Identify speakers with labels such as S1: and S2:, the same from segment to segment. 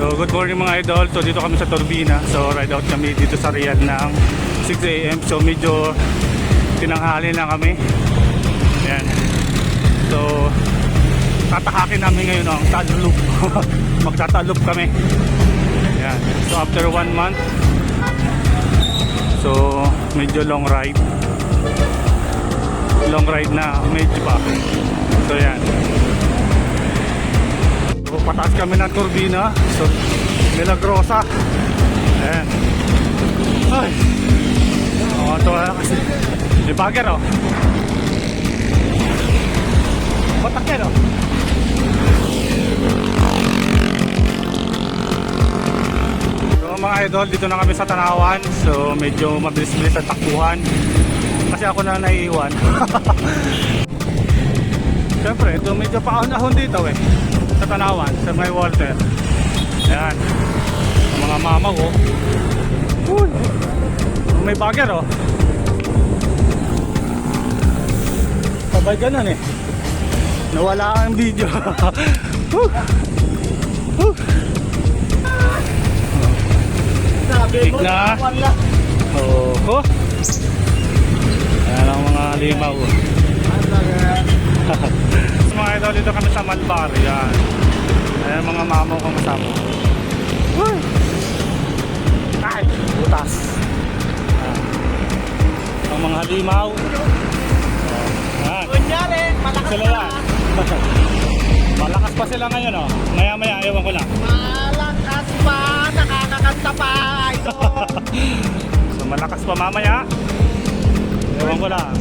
S1: So, good morning mga idol. So, dito kami sa Turbina. So, ride out kami dito sa Riyadh ng 6 a.m. So, medyo tinanghali na kami. Ayan. So, tatahakin namin ngayon ang Tadloop. Magtataloop kami. Ayan. So, after one month, so, medyo long ride. Long ride na, medyo pa. So, yan. So, pataas kami ng turbina. So, Milagrosa. Ayan. Ay. Oo, ito na kasi. May bagger, oh. Patakyan, oh. So, mga idol, dito na kami sa Tanawan. So, medyo mabilis-bilis ang takbuhan. Kasi ako na naiiwan. Siyempre, ito medyo paahon-ahon dito eh. Sa Tanawan, sa may Walter. Ayan. Ang mga mama ko. Uy. May bagger oh. Sabay ganun eh. Nawala ang video. Woo. Woo. Big na. Oo. Oh. Ayan ang mga limaw. mga idol, dito kami sa Malbar. Yan. Ayan mga mamo kong kasama. Uy! Ay! Butas. Ayan. Ang mga limaw. Oh. Ayan.
S2: Kunyari, malakas
S1: Sila yan. Malakas pa sila ngayon oh. Maya maya, ewan ko lang.
S2: Malakas pa, nakakakanta pa, idol.
S1: So malakas pa mamaya. Ewan ko lang.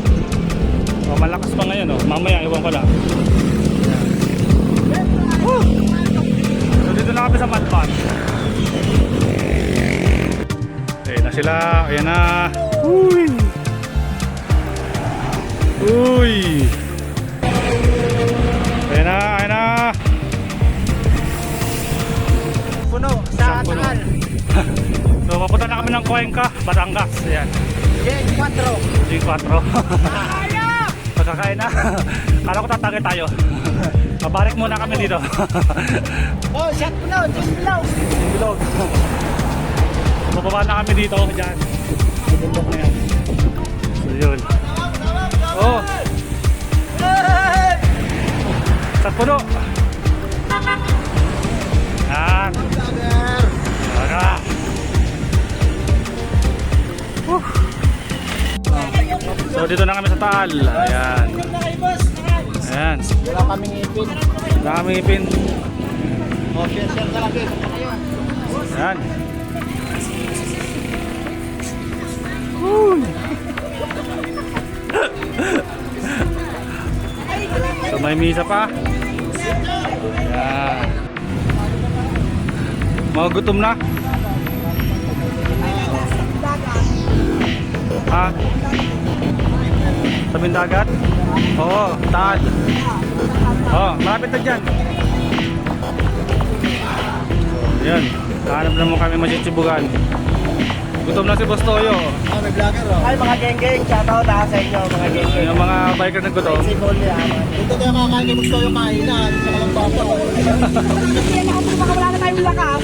S1: O malakas pa ngayon oh. Mamaya ewan ko lang. Woo! So dito na kami sa Madpan. Ayan na sila. Ayan na. Uy! Uy! Ayan na, ayan na.
S2: Puno, sa? Taal.
S1: So papunta na kami ng Cuenca, Batangas. Ayan.
S2: Gen 4.
S1: G4. Pagkakain na. Kala ko tatagay tayo. Mabarik muna kami dito.
S2: Oh, shot puno, Gen Bilog.
S1: Bilog. Bababa na kami dito. Diyan. Bubundok na yan. So yun. Oh, sa puno. So dito na kami sa Taal. Ayan.
S2: na.
S1: Ayan.
S2: Wala kaming ipin.
S1: Wala kami ipin.
S2: Oh, share, share ka lagi. Kayo.
S1: Ayan. So may misa pa. Ayan. Mga gutom na. Ha? Tabing dagat? Oo, taal. Oo, malapit na dyan. Ayan, hanap naman kami masisibugan. Gutom na si Boss Toyo.
S2: Ah, may vlogger, oh. Ay, mga geng-geng. Shoutout ha sa inyo, mga geng-geng.
S1: Yung mga biker na gutom.
S2: Si Paul yan. Ito tayo kakain ni Gusto yung kainan. Sa mga papa. Kasi ako kung baka wala na tayong lakas.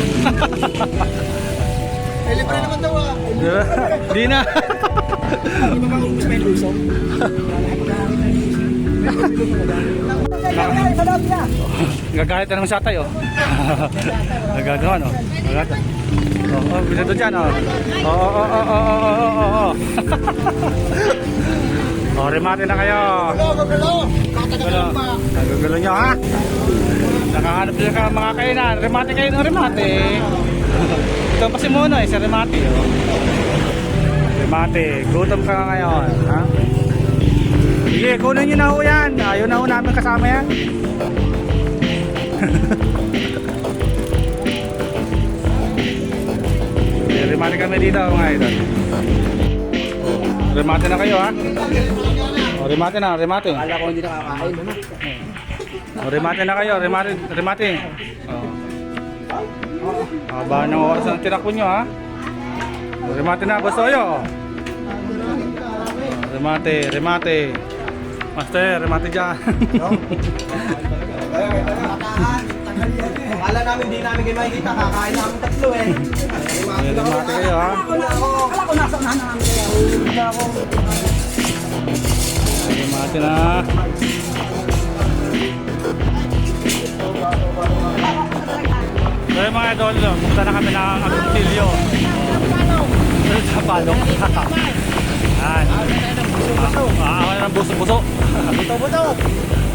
S2: Eh, libre naman daw ah.
S1: Di na.
S2: Hindi mo makaubos pa yung luso.
S1: Gagahit na naman siya tayo. No? Nagagawa. Oo, oh, binito dyan oh. Oo, oo, oo, oo, oo, oo, oo. Oh, remate na kayo.
S2: Gulo, gulo.
S1: Nagugulo nyo ha? Nakahanap sila ka mga kainan. Remate kayo ng remate. Ito pa si eh, si remate. Oh. Remate, gutom ka nga ngayon. Ha? Sige, kunin nyo na ho yan. Ayaw na ho namin kasama yan. Sige, remate kami dito mga idol. Remate na kayo ha? O, remate na, remate.
S2: Kala ko hindi nakakain.
S1: O, remate na kayo, remate, remate. O. Haba ng oras ng tinakbo nyo ha. Remate na, gusto kayo. O, remate, remate. Master, remate dyan.
S2: Kala na namin, hindi namin kayo makikita. Kakain namin tatlo eh.
S1: May remate kayo ha.
S2: Wala ko nasa unahan namin kaya. Wala ako.
S1: Remate na. So yung mga idol, pumunta na kami ng Agoncillo. Palok. Yan. Ah, ah, ng buso-buso.
S2: Buto-buto.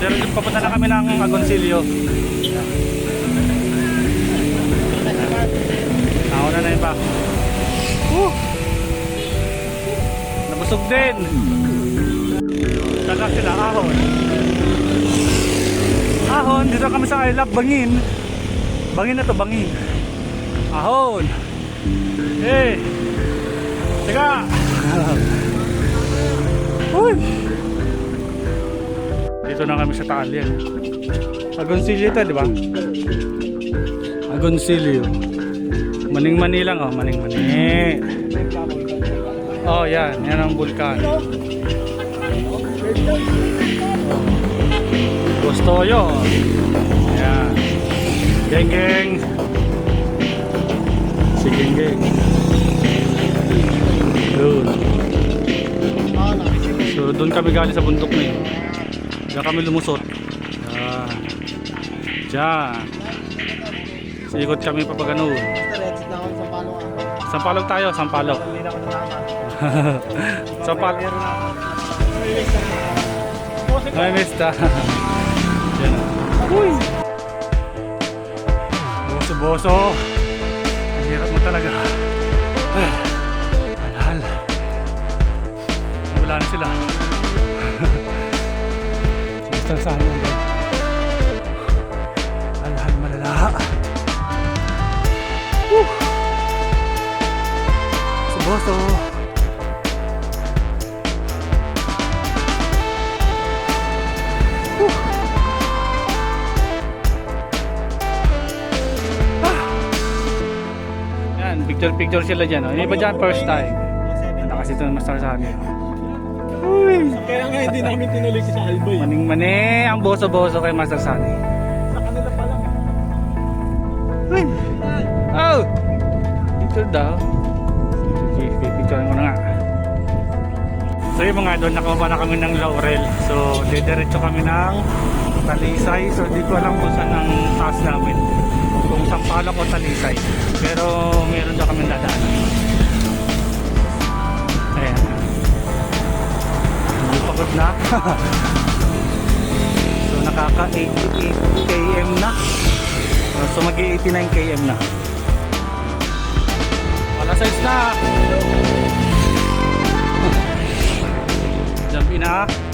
S1: Pero yung papunta na kami ng Agoncillo. Ako na na yun pa. Woo! Nabusog din. Saka sila ahon. Ahon, dito kami sa I Love Bangin. Bangin na to, bangin. Ahon. Eh. Sika. Uy. Dito na kami sa Taalian. Agoncillo ito, di ba? Agoncillo. Maning-mani lang, oh. Maning-mani. Oh, yan. Yan ang vulkan. Gusto yo. Yan. Geng geng. Si geng Doon. So doon kami galing sa bundok na yun. Diyan kami lumusot. Yan. Diyan. So ikot kami papagano. Sampalog tayo, sampalog. Sampalog. Ay, mista. Yan. Uy! Boso-boso. Ang hirap mo talaga. Ay, Wala na sila. Gusto sa ano ba? Alhal malala. Woo! Boso. Yan, picture-picture sila dyan. Oh. Yung iba dyan, first time. Nakasito ng Master Sani. Uy!
S2: Kaya nga hindi namin tinuloy si Alboy.
S1: Maning-mani ang boso-boso kay Master Sani.
S2: Sa kanila pa lang.
S1: Uy! Oh! Picture daw. Sige, picture mo na nga. So yung mga doon, nakababa na kami ng Laurel. So, didiretso kami ng Talisay. So, di ko alam kung saan ang taas namin. Kung Sampaloc o Talisay. Pero, meron daw kami dadaan. Pagod na. so, nakaka 88 km na. So, mag 89 km na. Wala size na. Jump in.